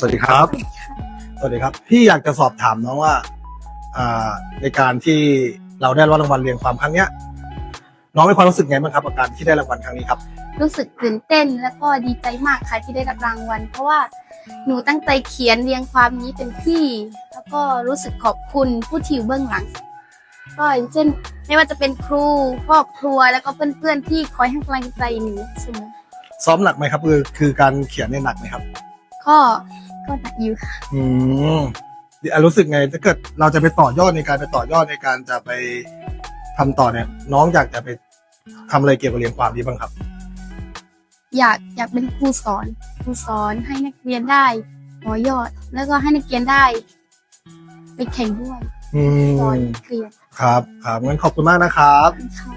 สวัสดีครับ สวัสดีครับ พี่อยากจะสอบถามน้องว่าอ่าในการที่เราได้รับรางวัลเรียงความครั้งเนี้ย น้องมีความรู้สึกไงบ้างครับกับการที่ได้รางวัลครั้งนี้ครับ รู้สึกตื่นเต้นแล้วก็ดีใจมากค่ะที่ได้รับรางวัล เพราะว่าหนูตั้งใจเขียนเรียงความนี้เต็มที่ แล้วก็รู้สึกขอบคุณผู้ที่อยู่เบื้องหลัง ก็อย่างเช่น ไม่ว่าจะเป็นครูครอบครัวแล้วก็เพื่อนๆที่คอยให้กำลังใจหนูเสมอซ้อมหนักไหมครับคือคือการเขียนเนี่ยหนักไหมครับ ก็ ก็หนักอยู่ค่ะอืมอะรู้สึกไงถ้าเกิดเราจะไปต่อยอดในการไปต่อยอดในการจะไปทำต่อเนี่ย น้องอยากจะไปทำอะไรเกี่ยวกับเรียงความดีบ้างครับ อยากอยากเป็นครูสอนครูสอนให้นักเรียนได้หัวยอด แล้วก็ให้นักเรียนได้ ไปแข่งด้วยอืสอนมนักเรียนครับครับงั้นขอบคุณมากนะครับ ค่ะ